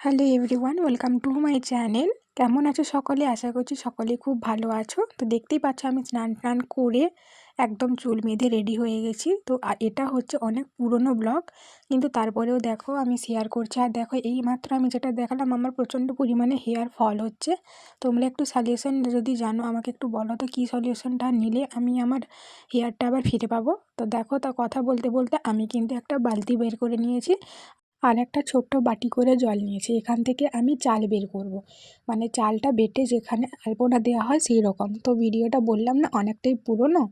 Hello everyone welcome to my channel কেমন আছো সকলে? আশা করছি সকলে খুব ভালো আছো। তো দেখতেই পাচ্ছ আমি স্নান টান করে একদম চুল বেঁধে রেডি হয়ে গেছি। তো এটা হচ্ছে অনেক পুরনো ব্লগ কিন্তু তারপরেও দেখো আমি শেয়ার করছি। আর দেখো এই মাত্র আমি যেটা দেখালাম, আমার প্রচণ্ড পরিমাণে হেয়ার ফল হচ্ছে। তোমরা একটু সাজেশন যদি জানো, আমাকে একটু বলো তো কী সলিউশনটা নিলে আমি আমার হেয়ারটা আবার ফিরে পাবো? তো দেখো তা কথা বলতে বলতে আমি কিন্তু একটা বালতি বের করে নিয়েছি। আর একটা ছোট্ট বাটি করে জল নিয়েছি। এখান থেকে আমি চাল বের করব। মানে চালটা বেটে যেখানে আলপনা দেওয়া হয় সেই রকম তো ভিডিওটা বললাম না, অনেকটাই পুরনো।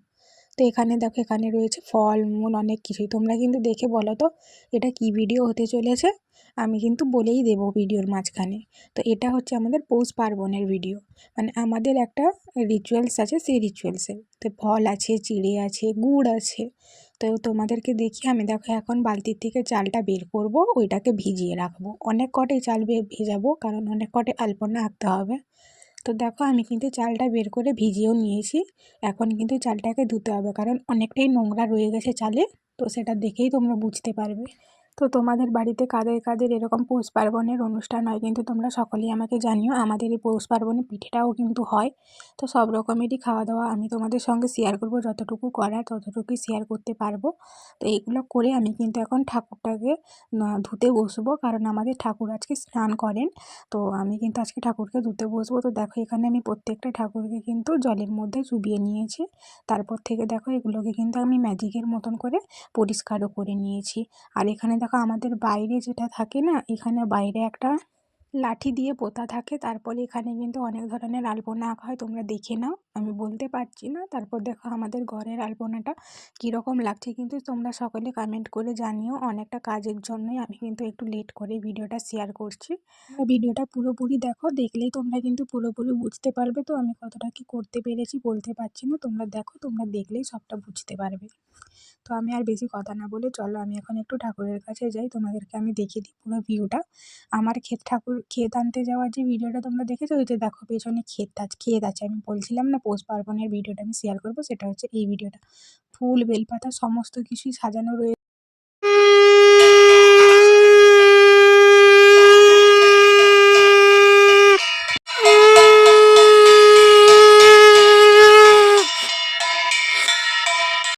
তো এখানে দেখো, এখানে রয়েছে ফল, মূল, অনেক কিছুই। তোমরা কিন্তু দেখে বলো তো, এটা কি ভিডিও হতে চলেছে? আমি কিন্তু বলেই দেব ভিডিওর মাঝখানে। তো এটা হচ্ছে আমাদের পৌষ পার্বণের ভিডিও। মানে আমাদের একটা রিচুয়ালস আছে, সেই রিচুয়ালসের তো ফল আছে, চিড়ে আছে, গুড় আছে। তো তোমাদেরকে দেখি, আমি দেখো এখন বালতির থেকে চালটা বের করব, ওইটাকে ভিজিয়ে রাখব। অনেক কটাই চাল ভেজাবো, কারণ অনেক কটে আলপনা আঁকতে হবে। তো দেখো, আমি কিন্তু চালটা বের করে ভিজিয়েও নিয়েছি। এখন কিন্তু চালটাকে ধুতে হবে, কারণ অনেকটাই নোংরা রয়ে গেছে চালে, তো সেটা দেখেই তোমরা বুঝতে পারবে। তো তোমাদের বাড়িতে কাদের কাদের এরকম পৌষ পার্বণের অনুষ্ঠান হয় কিন্তু তোমরা সকলেই আমাকে জানিও। আমাদের এই পৌষ পার্বণে পিঠেটাও কিন্তু হয়। তো সব রকমেরই খাওয়া দাওয়া আমি তোমাদের সঙ্গে শেয়ার করব। যতটুকু করার ততটুকুই শেয়ার করতে পারব। তো এইগুলো করে আমি কিন্তু এখন ঠাকুরটাকে ধুতে বসবো। কারণ আমাদের ঠাকুর আজকে স্নান করেন। তো আমি কিন্তু আজকে ঠাকুরকে ধুতে বসবো। তো দেখো এখানে আমি প্রত্যেকটা ঠাকুরকে কিন্তু জলের মধ্যে চুবিয়ে নিয়েছি। তারপর থেকে দেখো এগুলোকে কিন্তু আমি ম্যাজিকের মতন করে পরিষ্কারও করে নিয়েছি। আর এখানে দেখো আমাদের বাইরে যেটা থাকে না, এখানে বাইরে একটা লাঠি দিয়ে পোতা থাকে। তারপরে এখানে কিন্তু অনেক ধরনের আলপনা আঁকা হয়, তোমরা দেখে নাও। আমি বলতে পারছি না। তারপর দেখো আমাদের ঘরের আলপনাটা কীরকম লাগছে। কিন্তু তোমরা সকলে কমেন্ট করে জানিও, অনেকটা কাজের জন্যই আমি কিন্তু একটু লেট করে ভিডিওটা শেয়ার করছি। ভিডিওটা পুরোপুরি দেখো, দেখলেই তোমরা কিন্তু পুরোপুরি বুঝতে পারবে। তো আমি কতটা কি করতে পেরেছি বলতে পারছি না। তোমরা দেখো, তোমরা দেখলেই সবটা বুঝতে পারবে। তো আমি আর বেশি কথা না বলে চলো আমি এখন একটু ঠাকুরের কাছে যাই। তোমাদেরকে আমি দেখিয়ে দিই পুরো ভিউটা। আমার ক্ষেত ঠাকুর, ক্ষেত আনতে যাওয়ার যে ভিডিওটা তোমরা দেখেছ, ওই যে দেখো পেছনে ক্ষেত আছে ক্ষেত আছে। আমি বলছিলাম না পৌষ পার্বণের ভিডিওটা আমি শেয়ার করব, সেটা হচ্ছে এই ভিডিওটা। ফুল, বেলপাতা, সমস্ত কিছুই সাজানো রয়েছে